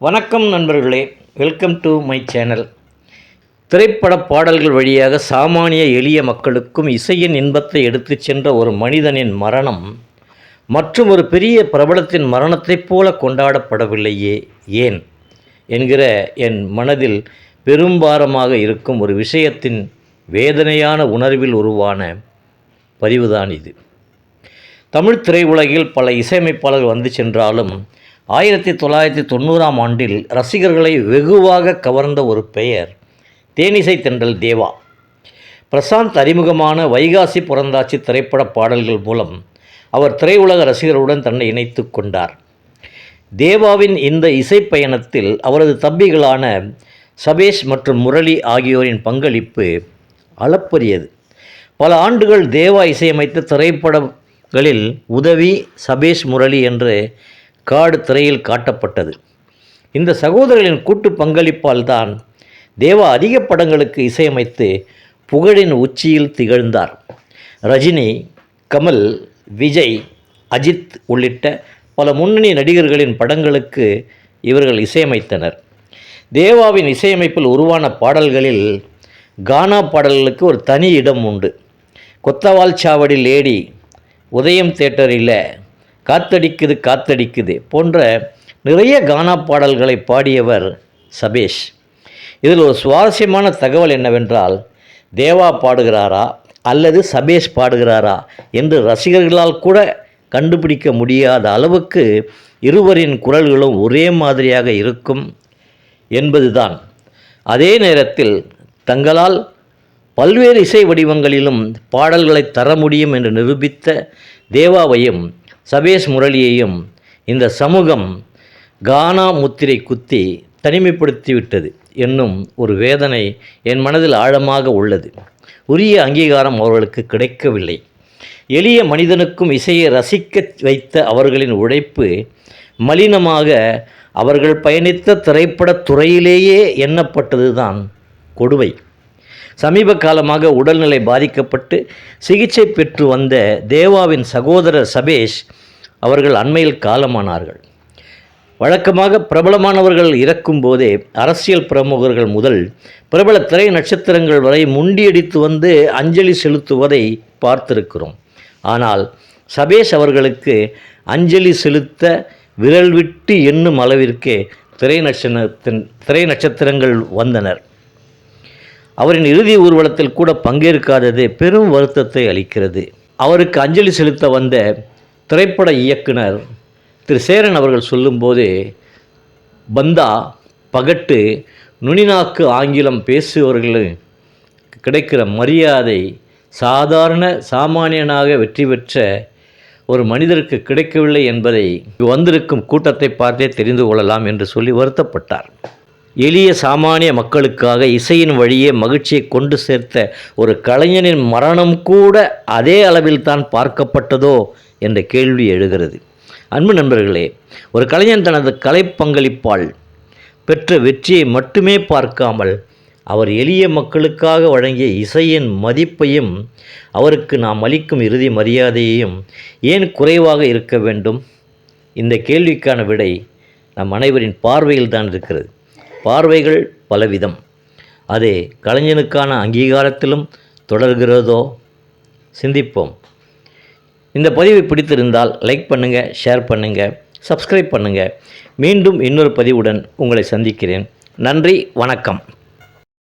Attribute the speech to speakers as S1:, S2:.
S1: வணக்கம் நண்பர்களே welcome to my channel திரைப்பட பாடல்கள் வழியாக சாமானிய எளிய மக்களுக்கும் இசையின் இன்பத்தை எடுத்துச் சென்ற ஒரு மனிதனின் மரணம் மற்றும் ஒரு பெரிய பிரபலத்தின் மரணத்தைப் போல கொண்டாடப்படவில்லையே ஏன்? என்கிற என் மனதில் பெரும்பாரமாக இருக்கும் ஒரு விஷயத்தின் வேதனையான உணர்வில் உருவான பதிவுதான் இது. தமிழ் திரையுலகில் பல இசையமைப்பாளர்கள் வந்து சென்றாலும் ஆயிரத்தி தொள்ளாயிரத்தி தொண்ணூறாம் ஆண்டில் ரசிகர்களை வெகுவாக கவர்ந்த ஒரு பெயர் தேனிசை தென்றல் தேவா. பிரசாந்த் அறிமுகமான வைகாசி புறந்தாச்சி திரைப்பட பாடல்கள் மூலம் அவர் திரையுலக ரசிகர்களுடன் தன்னை இணைத்து கொண்டார். தேவாவின் இந்த இசைப்பயணத்தில் அவரது தம்பிகளான சபேஷ் மற்றும் முரளி ஆகியோரின் பங்களிப்பு அளப்பரியது. பல ஆண்டுகள் தேவா இசையமைத்த திரைப்படங்களில் உதவி சபேஷ் முரளி என்று காடு திரையில் காட்டப்பட்டது. இந்த சகோதரர்களின் கூட்டு பங்களிப்பால் தான் தேவா அதிக படங்களுக்கு இசையமைத்து புகழின் உச்சியில் திகழ்ந்தார். ரஜினி கமல் விஜய் அஜித் உள்ளிட்ட பல முன்னணி நடிகர்களின் படங்களுக்கு இவர்கள் இசையமைத்தனர். தேவாவின் இசையமைப்பில் உருவான பாடல்களில் கானா பாடல்களுக்கு ஒரு தனி இடம் உண்டு. கொத்தவால் சாவடி லேடி உதயம் தேட்டரில் காத்தடிக்குது காத்தடிக்குது போன்ற நிறைய கானா பாடல்களை பாடியவர் சபேஷ். இதில் ஒரு சுவாரஸ்யமான தகவல் என்னவென்றால் தேவா பாடுகிறாரா அல்லது சபேஷ் பாடுகிறாரா என்று ரசிகர்களால் கூட கண்டுபிடிக்க முடியாத அளவுக்கு இருவரின் குரல்களும் ஒரே மாதிரியாக இருக்கும் என்பதுதான். அதே நேரத்தில் தங்களால் பல்வேறு இசை வடிவங்களிலும் பாடல்களை தர முடியும் என்று நிரூபித்த தேவாவையும் சபேஷ் முரளியையும் இந்த சமூகம் கானா முத்திரை குத்தி தனிமைப்படுத்திவிட்டது என்னும் ஒரு வேதனை என் மனதில் ஆழமாக உள்ளது. உரிய அங்கீகாரம் அவர்களுக்கு கிடைக்கவில்லை. எளிய மனிதனுக்கும் இசையை ரசிக்க வைத்த அவர்களின் உழைப்பு மலினமாக அவர்கள் பயணித்த திரைப்படத் துறையிலேயே எண்ணப்பட்டதுதான் கொடுமை. சமீப காலமாக உடல்நிலை பாதிக்கப்பட்டு சிகிச்சை பெற்று வந்த தேவாவின் சகோதரர் சபேஷ் அவர்கள் அண்மையில் காலமானார்கள். வழக்கமாக பிரபலமானவர்கள் இறக்கும் போதே அரசியல் பிரமுகர்கள் முதல் பிரபல திரை நட்சத்திரங்கள் வரை முண்டியடித்து வந்து அஞ்சலி செலுத்துவதை பார்த்திருக்கிறோம். ஆனால் சபேஷ் அவர்களுக்கு அஞ்சலி செலுத்த விரல் விட்டு எண்ணும் அளவிற்கு திரை நட்சத்திரத்தின் திரை நட்சத்திரங்கள் வந்தனர். அவரின் இறுதி ஊர்வலத்தில் கூட பங்கேற்காதது பெரும் வருத்தத்தை அளிக்கிறது. அவருக்கு அஞ்சலி செலுத்த வந்த திரைப்பட இயக்குனர் திரு. சேரன் அவர்கள் சொல்லும்போது பந்தா பகட்டு நுனிநாக்கு ஆங்கிலம் பேசுபவர்களுக்கு கிடைக்கிற மரியாதை சாதாரண சாமானியனாக வெற்றி பெற்ற ஒரு மனிதருக்கு கிடைக்கவில்லை என்பதை வந்திருக்கும் கூட்டத்தை பார்த்தே தெரிந்து கொள்ளலாம் என்று சொல்லி வருத்தப்பட்டார். எளிய சாமானிய மக்களுக்காக இசையின் வழியே மகிழ்ச்சியை கொண்டு சேர்த்த ஒரு கலைஞனின் மரணம் கூட அதே அளவில் தான் பார்க்கப்பட்டதோ என்ற கேள்வி எழுகிறது. அன்பு நண்பர்களே ஒரு கலைஞன் தனது கலை பங்களிப்பால் பெற்ற வெற்றியை மட்டுமே பார்க்காமல் அவர் எளிய மக்களுக்காக வழங்கிய இசையின் மதிப்பையும் அவருக்கு நாம் அளிக்கும் இறுதி மரியாதையையும் ஏன் குறைவாக இருக்க வேண்டும்? இந்த கேள்விக்கான விடை நம் அனைவரின் பார்வையில் தான் இருக்கிறது. பார்வைகள் பலவிதம். அது கலைஞனுக்கான அங்கீகாரத்திலும் தொடர்கிறதோ? சிந்திப்போம். இந்த பதிவு பிடித்திருந்தால் லைக் பண்ணுங்கள் ஷேர் பண்ணுங்கள் சப்ஸ்கிரைப் பண்ணுங்கள் மீண்டும் இன்னொரு பதிவுடன் உங்களை சந்திக்கிறேன். நன்றி வணக்கம்.